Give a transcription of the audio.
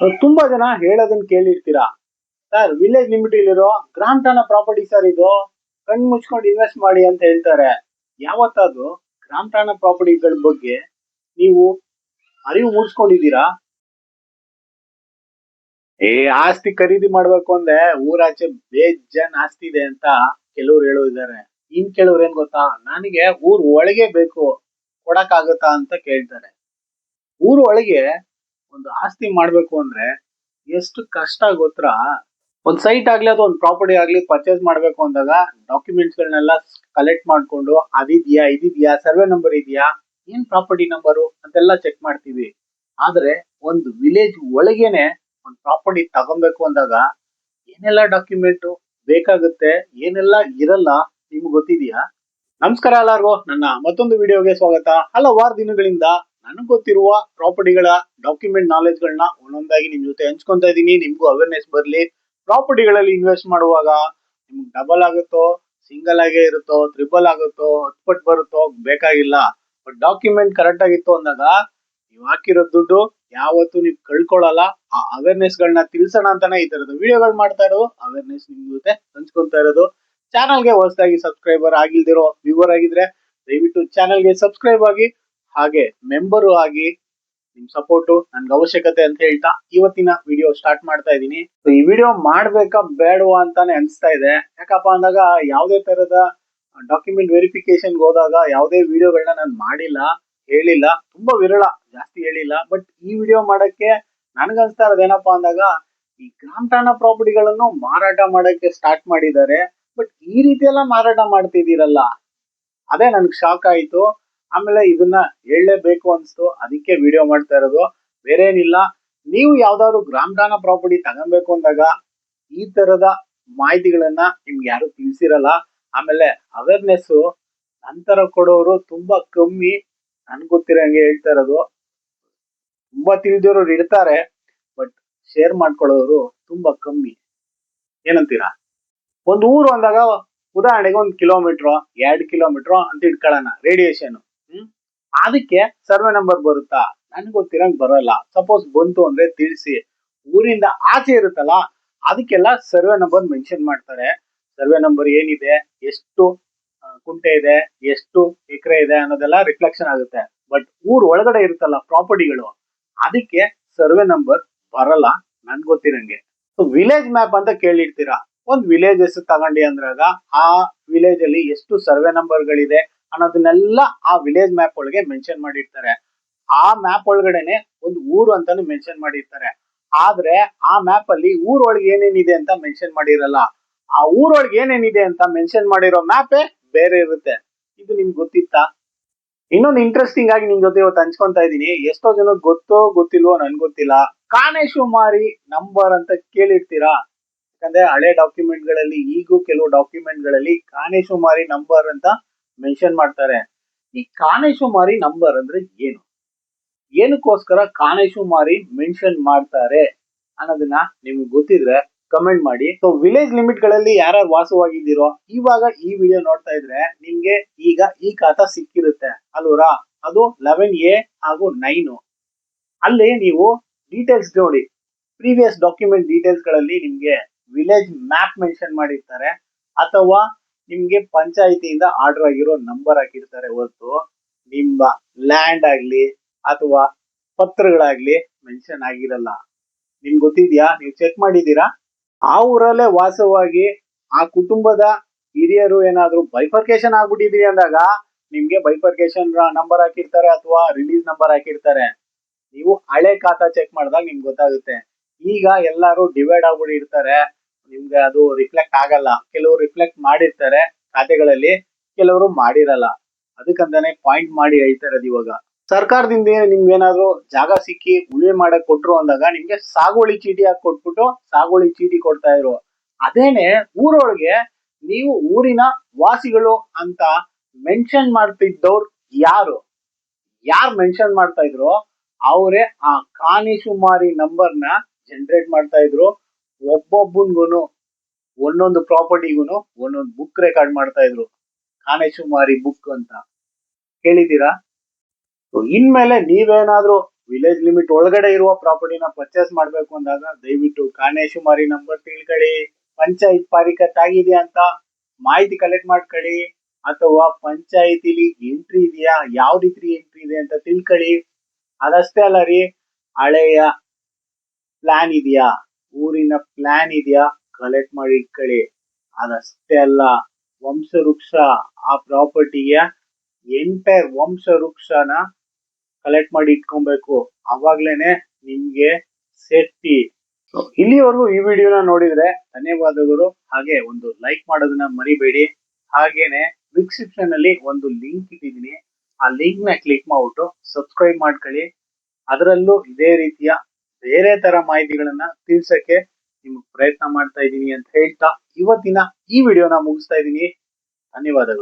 ತುಂಬಾ ಜನ ಹೇಳೋದನ್ನ ಕೇಳಿರ್ತೀರಾ? ಸರ್ ವಿಲೇಜ್ ಲಿಮಿಟ್ ಇಲ್ಲಿರೋ ಗ್ರಾಮ್ ಠಾಣ ಪ್ರಾಪರ್ಟಿ ಸರ್ ಇದು. ಕಣ್ ಮುಚ್ಕೊಂಡು ಇನ್ವೆಸ್ಟ್ ಮಾಡಿ ಅಂತ ಹೇಳ್ತಾರೆ. ಯಾವತ್ತಾದ್ರು ಗ್ರಾಮ್ ಠಾಣ ಪ್ರಾಪರ್ಟಿಗಳ ಬಗ್ಗೆ ನೀವು ಅರಿವು ಮೂಡಿಸ್ಕೊಂಡಿದ್ದೀರಾ? ಏ, ಆಸ್ತಿ ಖರೀದಿ ಮಾಡ್ಬೇಕು ಅಂದ್ರೆ ಊರಾಚೆ ಬೇಜಾನ್ ಆಸ್ತಿ ಇದೆ ಅಂತ ಕೆಲವ್ರು ಹೇಳೋದಿದ್ದಾರೆ ಇನ್ ಕೆಲವ್ರು ಏನ್ ಗೊತ್ತಾ? ನನಗೆ ಊರ್ ಒಳಗೆ ಬೇಕು. ಕೊಡಕ್ಕಾಗತ್ತಾ ಅಂತ ಕೇಳ್ತಾರೆ. ಊರ್ ಒಳಗೆ ಒಂದು ಆಸ್ತಿ ಮಾಡ್ಬೇಕು ಅಂದ್ರೆ ಎಷ್ಟು ಕಷ್ಟ ಗೊತ್ತಾ? ಒಂದ್ ಸೈಟ್ ಆಗ್ಲಿ ಅಥವಾ ಒಂದು ಪ್ರಾಪರ್ಟಿ ಆಗ್ಲಿ ಪರ್ಚೇಸ್ ಮಾಡ್ಬೇಕು ಅಂದಾಗ ಡಾಕ್ಯುಮೆಂಟ್ಸ್ ಗಳನ್ನೆಲ್ಲ ಕಲೆಕ್ಟ್ ಮಾಡ್ಕೊಂಡು ಅದಿದ್ಯಾ, ಇದಿದ್ಯಾ ಸರ್ವೆ ನಂಬರ್ ಇದೆಯಾ, ಏನ್ ಪ್ರಾಪರ್ಟಿ ನಂಬರು ಅಂತೆಲ್ಲ ಚೆಕ್ ಮಾಡ್ತೀವಿ. ಆದ್ರೆ ಒಂದು ವಿಲೇಜ್ ಒಳಗೇನೆ ಒಂದ್ ಪ್ರಾಪರ್ಟಿ ತಗೊಬೇಕು ಅಂದಾಗ ಏನೆಲ್ಲ ಡಾಕ್ಯುಮೆಂಟ್ ಬೇಕಾಗುತ್ತೆ, ಏನೆಲ್ಲ ಇರಲ್ಲ ನಿಮ್ಗೆ ಗೊತ್ತಿದ್ಯಾ? ನಮಸ್ಕಾರ ಎಲ್ಲರಿಗೂ, ನನ್ನ ಮತ್ತೊಂದು ವಿಡಿಯೋಗೆ ಸ್ವಾಗತ. ಹಲವಾರು ದಿನಗಳಿಂದ ನನಗೆ ಗೊತ್ತಿರುವ ಪ್ರಾಪರ್ಟಿಗಳ ಡಾಕ್ಯುಮೆಂಟ್ ನಾಲೆಜ್ ಗಳನ್ನ ಒಂದೊಂದಾಗಿ ನಿಮ್ ಜೊತೆ ಹಂಚ್ಕೊಂತ ಇದೀನಿ. ನಿಮ್ಗೂ ಅವೇರ್ನೆಸ್ ಬರ್ಲಿ. ಪ್ರಾಪರ್ಟಿಗಳಲ್ಲಿ ಇನ್ವೆಸ್ಟ್ ಮಾಡುವಾಗ ನಿಮ್ಗೆ ಡಬಲ್ ಆಗುತ್ತೋ ಸಿಂಗಲ್ ಆಗೇ ಇರುತ್ತೋ ತ್ರಿಬಲ್ ಆಗುತ್ತೋ ಹತ್ಪಟ್ ಬರುತ್ತೋ ಬೇಕಾಗಿಲ್ಲ. ಬಟ್ ಡಾಕ್ಯುಮೆಂಟ್ ಕರೆಕ್ಟ್ ಆಗಿತ್ತು ಅಂದಾಗ ನೀವು ಹಾಕಿರೋ ದುಡ್ಡು ಯಾವತ್ತು ನೀವು ಕಳ್ಕೊಳ್ಳಲ್ಲ. ಆ ಅವೇರ್ನೆಸ್ ಗಳನ್ನ ತಿಳಿಸೋಣ ಅಂತಾನೆ ಈ ತರದ ವಿಡಿಯೋಗಳು ಮಾಡ್ತಾ ಇರೋದು. ಅವೇರ್ನೆಸ್ ನಿಮ್ ಜೊತೆ ಹಂಚ್ಕೊಂತಾ ಇರೋದು. ಚಾನಲ್ಗೆ ಹೊಸದಾಗಿ ಸಬ್ಸ್ಕ್ರೈಬರ್ ಆಗಿಲ್ದಿರೋ ವ್ಯೂವರ್ ಆಗಿದ್ರೆ ದಯವಿಟ್ಟು ಚಾನಲ್ಗೆ ಸಬ್ಸ್ಕ್ರೈಬ್ ಆಗಿ. ಹಾಗೆ ಮೆಂಬರು ಆಗಿ ನಿಮ್ ಸಪೋರ್ಟು ನನ್ಗೆ ಅವಶ್ಯಕತೆ ಅಂತ ಹೇಳ್ತಾ ಇವತ್ತಿನ ವಿಡಿಯೋ ಸ್ಟಾರ್ಟ್ ಮಾಡ್ತಾ ಇದ್ದೀನಿ. ಈ ವಿಡಿಯೋ ಮಾಡ್ಬೇಕಾ ಬೇಡವಾ ಅಂತಾನೆ ಅನಿಸ್ತಾ ಇದೆ. ಯಾಕಪ್ಪ ಅಂದಾಗ ಯಾವುದೇ ತರದ ಡಾಕ್ಯುಮೆಂಟ್ ವೆರಿಫಿಕೇಶನ್ ಹೋದಾಗ ಯಾವುದೇ ವಿಡಿಯೋಗಳನ್ನ ನಾನು ಮಾಡಿಲ್ಲ, ಹೇಳಿಲ್ಲ, ತುಂಬಾ ವಿರಳ, ಜಾಸ್ತಿ ಹೇಳಿಲ್ಲ. ಬಟ್ ಈ ವಿಡಿಯೋ ಮಾಡಕ್ಕೆ ನನ್ಗನ್ಸ್ತಾ ಇರೋದೇನಪ್ಪಾ ಅಂದಾಗ ಈ ಗ್ರಾಮ ಠಾಣ ಪ್ರಾಪರ್ಟಿಗಳನ್ನು ಮಾರಾಟ ಮಾಡಕ್ಕೆ ಸ್ಟಾರ್ಟ್ ಮಾಡಿದ್ದಾರೆ. ಬಟ್ ಈ ರೀತಿ ಎಲ್ಲ ಮಾರಾಟ ಮಾಡ್ತಿದ್ದೀರಲ್ಲ. ಅದೇ ನನ್ಗೆ ಶಾಕ್ ಆಯ್ತು. ಆಮೇಲೆ ಇದನ್ನ ಹೇಳಲೇಬೇಕು ಅನ್ಸ್ತು. ಅದಕ್ಕೆ ವಿಡಿಯೋ ಮಾಡ್ತಾ ಇರೋದು. ಬೇರೆ ಏನಿಲ್ಲ ನೀವು ಯಾವ್ದಾದ್ರು ಗ್ರಾಮದಾನ ಪ್ರಾಪರ್ಟಿ ತಗೊಬೇಕು ಅಂದಾಗ ಈ ತರದ ಮಾಹಿತಿಗಳನ್ನ ನಿಮ್ಗೆ ಯಾರು ತಿಳಿಸಿರಲ್ಲ. ಆಮೇಲೆ ಅವೇರ್ನೆಸ್ ನಂತರ ಕೊಡೋರು ತುಂಬಾ ಕಮ್ಮಿ. ನನ್ಗೆ ಗೊತ್ತಿರಂಗೆ ಹೇಳ್ತಾ ಇರೋದು. ತುಂಬಾ ತಿಳಿದಿರೋರು ಇರ್ತಾರೆ. ಬಟ್ ಶೇರ್ ಮಾಡ್ಕೊಳ್ಳೋರು ತುಂಬಾ ಕಮ್ಮಿ. ಏನಂತೀರಾ? ಒಂದು ಊರು ಅಂದಾಗ ಉದಾಹರಣೆಗೆ ಒಂದು ಕಿಲೋಮೀಟರ್ ಎರಡು ಕಿಲೋಮೀಟರ್ ಅಂತ ಇಟ್ಕೊಳ್ಳೋಣ. ರೇಡಿಯೇಷನ್ ಅದಕ್ಕೆ ಸರ್ವೆ ನಂಬರ್ ಬರುತ್ತಾ? ನನ್ಗೆ ಗೊತ್ತಿರಂಗ್ ಬರಲ್ಲ. ಸಪೋಸ್ ಬಂತು ಅಂದ್ರೆ ತಿಳಿಸಿ. ಊರಿಂದ ಆಚೆ ಇರುತ್ತಲ್ಲ, ಅದಕ್ಕೆಲ್ಲ ಸರ್ವೆ ನಂಬರ್ ಮೆನ್ಷನ್ ಮಾಡ್ತಾರೆ. ಸರ್ವೆ ನಂಬರ್ ಏನಿದೆ? ಎಷ್ಟು ಕುಂಟೆ ಇದೆ? ಎಷ್ಟು ಎಕರೆ ಇದೆ ಅನ್ನೋದೆಲ್ಲ ರಿಫ್ಲೆಕ್ಷನ್ ಆಗುತ್ತೆ. ಬಟ್ ಊರ್ ಒಳಗಡೆ ಇರುತ್ತಲ್ಲ ಪ್ರಾಪರ್ಟಿಗಳು ಅದಕ್ಕೆ ಸರ್ವೆ ನಂಬರ್ ಬರಲ್ಲ. ನನ್ಗೆ ಗೊತ್ತಿರಂಗೆ. ವಿಲೇಜ್ ಮ್ಯಾಪ್ ಅಂತ ಕೇಳಿರ್ತೀರಾ? ಒಂದ್ ವಿಲೇಜ್ ಹೆಸರು ತಗೊಂಡಿ ಅಂದ್ರಾಗ, ಆ ವಿಲೇಜ್ ಅಲ್ಲಿ ಎಷ್ಟು ಸರ್ವೆ ನಂಬರ್ ಗಳಿದೆ ಅನ್ನೋದನ್ನೆಲ್ಲ ಆ ವಿಲೇಜ್ ಮ್ಯಾಪ್ ಒಳಗೆ ಮೆನ್ಷನ್ ಮಾಡಿರ್ತಾರೆ. ಆ ಮ್ಯಾಪ್ ಒಳಗಡೆನೆ ಒಂದು ಊರು ಅಂತಾನು ಮೆನ್ಷನ್ ಮಾಡಿರ್ತಾರೆ. ಆದ್ರೆ ಆ ಮ್ಯಾಪ್ ಅಲ್ಲಿ ಊರೊಳಗೆ ಏನೇನಿದೆ ಅಂತ ಮೆನ್ಷನ್ ಮಾಡಿರಲ್ಲ. ಆ ಊರೊಳಗೆ ಏನೇನಿದೆ ಅಂತ ಮೆನ್ಷನ್ ಮಾಡಿರೋ ಮ್ಯಾಪೇ ಬೇರೆ ಇರುತ್ತೆ. ಇದು ನಿಮ್ಗೆ ಗೊತ್ತಿತ್ತಾ? ಇನ್ನೊಂದು ಇಂಟ್ರೆಸ್ಟಿಂಗ್ ಆಗಿ ನಿಮ್ ಜೊತೆ ಇವತ್ತು ಹಂಚ್ಕೊಂತಾ ಇದೀನಿ ಎಷ್ಟೋ ಜನ ಗೊತ್ತೋ ಗೊತ್ತಿಲ್ವೋ ನನ್ ಗೊತ್ತಿಲ್ಲ. ಕಾಣೇಶುಮಾರಿ ನಂಬರ್ ಅಂತ ಕೇಳಿರ್ತೀರಾ? ಯಾಕಂದ್ರೆ ಹಳೆ ಡಾಕ್ಯುಮೆಂಟ್ಗಳಲ್ಲಿ ಈಗೂ ಕೆಲವು ಡಾಕ್ಯುಮೆಂಟ್ಗಳಲ್ಲಿ ಕಾಣೇಶುಮಾರಿ ನಂಬರ್ ಅಂತ ಮೆನ್ಷನ್ ಮಾಡ್ತಾರೆ. ಈ ಕಾನೇಶುಮಾರಿ ನಂಬರ್ ಅಂದ್ರೆ ಏನು? ಏನಕ್ಕೋಸ್ಕರ ಕಾನೇಶುಮಾರಿ ಮೆನ್ಷನ್ ಮಾಡ್ತಾರೆ ಅನ್ನೋದನ್ನ ನಿಮ್ಗೆ ಗೊತ್ತಿದ್ರೆ ಕಮೆಂಟ್ ಮಾಡಿ. ಸೊ ವಿಲೇಜ್ ಲಿಮಿಟ್ಗಳಲ್ಲಿ ಯಾರ್ಯಾರು ವಾಸವಾಗಿದ್ದೀರೋ, ಇವಾಗ ಈ ವಿಡಿಯೋ ನೋಡ್ತಾ ಇದ್ರೆ ನಿಮ್ಗೆ ಈಗ ಈ ಖಾತಾ ಸಿಕ್ಕಿರುತ್ತೆ. ಅಲ್ವರಾ? ಅದು ಲೆವೆನ್ ಎ ಹಾಗೂ ನೈನು ಅಲ್ಲಿ ನೀವು ಡೀಟೇಲ್ಸ್ ನೋಡಿ. ಪ್ರೀವಿಯಸ್ ಡಾಕ್ಯುಮೆಂಟ್ ಡೀಟೇಲ್ಸ್ಗಳಲ್ಲಿ ನಿಮ್ಗೆ ವಿಲೇಜ್ ಮ್ಯಾಪ್ ಮೆನ್ಷನ್ ಮಾಡಿರ್ತಾರೆ. ಅಥವಾ ನಿಮ್ಗೆ ಪಂಚಾಯಿತಿಯಿಂದ ಆರ್ಡರ್ ಆಗಿರೋ ನಂಬರ್ ಹಾಕಿರ್ತಾರೆ ಹೊರತು. ನಿಮ್ಮ ಲ್ಯಾಂಡ್ ಆಗ್ಲಿ ಅಥವಾ ಪತ್ರಗಳಾಗ್ಲಿ ಮೆನ್ಷನ್ ಆಗಿರಲ್ಲ. ನಿಮ್ಗೆ ಗೊತ್ತಿದ್ಯಾ? ನೀವು ಚೆಕ್ ಮಾಡಿದೀರಾ ಆ ಊರಲ್ಲೇ ವಾಸವಾಗಿ ಆ ಕುಟುಂಬದ ಹಿರಿಯರು ಏನಾದ್ರು ಬೈಫರ್ಕೇಶನ್ ಆಗ್ಬಿಟ್ಟಿದ್ರಿ ಅಂದಾಗ ನಿಮ್ಗೆ ಬೈಫರ್ಕೇಶನ್ ನಂಬರ್ ಹಾಕಿರ್ತಾರೆ ಅಥವಾ ರಿಲೀಸ್ ನಂಬರ್ ಹಾಕಿರ್ತಾರೆ. ನೀವು ಹಳೆ ಖಾತಾ ಚೆಕ್ ಮಾಡಿದಾಗ ನಿಮ್ಗೆ ಗೊತ್ತಾಗುತ್ತೆ. ಈಗ ಎಲ್ಲರೂ ಡಿವೈಡ್ ಆಗ್ಬಿಟ್ಟಿರ್ತಾರೆ. ನಿಮ್ಗೆ ಅದು ರಿಫ್ಲೆಕ್ಟ್ ಆಗಲ್ಲ. ಕೆಲವರು ರಿಫ್ಲೆಕ್ಟ್ ಮಾಡಿರ್ತಾರೆ ಖಾತೆಗಳಲ್ಲಿ, ಕೆಲವರು ಮಾಡಿರಲ್ಲ. ಅದಕ್ಕಂತಾನೆ ಪಾಯಿಂಟ್ ಮಾಡಿ ಹೇಳ್ತಾರೆ ಇರೋದು ಇವಾಗ. ಸರ್ಕಾರದಿಂದ ನಿಮ್ಗೆ ಏನಾದ್ರು ಜಾಗ ಸಿಕ್ಕಿ ಉಳಿವೆ ಮಾಡಕ್ ಕೊಟ್ರು ಅಂದಾಗ ನಿಮ್ಗೆ ಸಾಗುವಳಿ ಚೀಟಿ ಹಾಕಿ ಕೊಟ್ಬಿಟ್ಟು ಸಾಗುವಳಿ ಚೀಟಿ ಕೊಡ್ತಾ ಇದ್ರು ಅದೇನೆ ಊರೊಳಗೆ ನೀವು ಊರಿನ ವಾಸಿಗಳು ಅಂತ ಮೆನ್ಷನ್ ಮಾಡ್ತಿದ್ದವ್ರು ಯಾರು? ಯಾರು ಮೆನ್ಷನ್ ಮಾಡ್ತಾ ಇದ್ರು? ಅವರೇ ಆ ಕಾನಿಸುಮಾರಿ ನಂಬರ್ನ ಜನರೇಟ್ ಮಾಡ್ತಾ ಇದ್ರು. ಒಬ್ಬೊಬ್ಬನ್ಗುನು, ಒಂದೊಂದು ಪ್ರಾಪರ್ಟಿಗೂನು, ಒಂದೊಂದು ಬುಕ್ ರೆಕಾರ್ಡ್ ಮಾಡ್ತಾ ಇದ್ರು. ಕಾನೇಶುಮಾರಿ ಬುಕ್ ಅಂತ. ಕೇಳಿದ್ದೀರಾ? ಇನ್ಮೇಲೆ ನೀವೇನಾದ್ರೂ ವಿಲೇಜ್ ಲಿಮಿಟ್ ಒಳಗಡೆ ಇರುವ ಪ್ರಾಪರ್ಟಿನ ಪರ್ಚೇಸ್ ಮಾಡ್ಬೇಕು ಅಂದಾಗ, ದಯವಿಟ್ಟು ಕಾನೇಶುಮಾರಿ ನಂಬರ್ ತಿಳ್ಕೊಳ್ಳಿ. ಪಂಚಾಯತ್ ಪಾರಿಕತ್ ಆಗಿದೆಯಾ ಅಂತ ಮಾಹಿತಿ ಕಲೆಕ್ಟ್ ಮಾಡ್ಕೊಳ್ಳಿ. ಅಥವಾ ಪಂಚಾಯತಿಲಿ ಎಂಟ್ರಿ ಇದೆಯಾ? ಯಾವ ರೀತಿ ಎಂಟ್ರಿ ಇದೆ ಅಂತ ತಿಳ್ಕೊಳ್ಳಿ. ಅದಷ್ಟೇ ಅಲ್ಲ ರೀ, ಹಳೆಯ ಪ್ಲಾನ್ ಇದೆಯಾ? ಊರಿನ ಪ್ಲಾನ್ ಇದೆಯಾ? ಕಲೆಕ್ಟ್ ಮಾಡಿ ಇಟ್ಕೊಳ್ಳಿ ಅದಷ್ಟೇ ಅಲ್ಲ, ವಂಶವೃಕ್ಷ ಆ ಪ್ರಾಪರ್ಟಿಗೆ ಎಂಟೈರ್ ವಂಶವೃಕ್ಷನ ಕಲೆಕ್ಟ್ ಮಾಡಿ ಇಟ್ಕೊಬೇಕು. ಅವಾಗ್ಲೇನೆ ನಿಮ್ಗೆ ಸೇಫ್ಟಿ ಇಲ್ಲಿವರೆಗೂ ಈ ವಿಡಿಯೋನ ನೋಡಿದ್ರೆ ಧನ್ಯವಾದಗಳು. ಹಾಗೆ ಒಂದು ಲೈಕ್ ಮಾಡೋದನ್ನ ಮರಿಬೇಡಿ. ಹಾಗೇನೆ ಡಿಸ್ಕ್ರಿಪ್ಷನ್ ಅಲ್ಲಿ ಒಂದು ಲಿಂಕ್ ಇಟ್ಟಿದ್ದೀನಿ. ಆ ಲಿಂಕ್ನ ಕ್ಲಿಕ್ ಮಾಡ್ಬಿಟ್ಟು ಸಬ್ಸ್ಕ್ರೈಬ್ ಮಾಡ್ಕೊಳ್ಳಿ. ಅದರಲ್ಲೂ ಇದೇ ರೀತಿಯ ಬೇರೆ ತರ ಮಾಹಿತಿಗಳನ್ನ ತಿಳ್ಸಕ್ಕೆ ನಿಮ್ಗೆ ಪ್ರಯತ್ನ ಮಾಡ್ತಾ ಇದ್ದೀನಿ ಅಂತ ಹೇಳ್ತಾ ಇವತ್ತಿನ ಈ ವಿಡಿಯೋನ ಮುಗಿಸ್ತಾ ಇದ್ದೀನಿ. ಧನ್ಯವಾದಗಳು.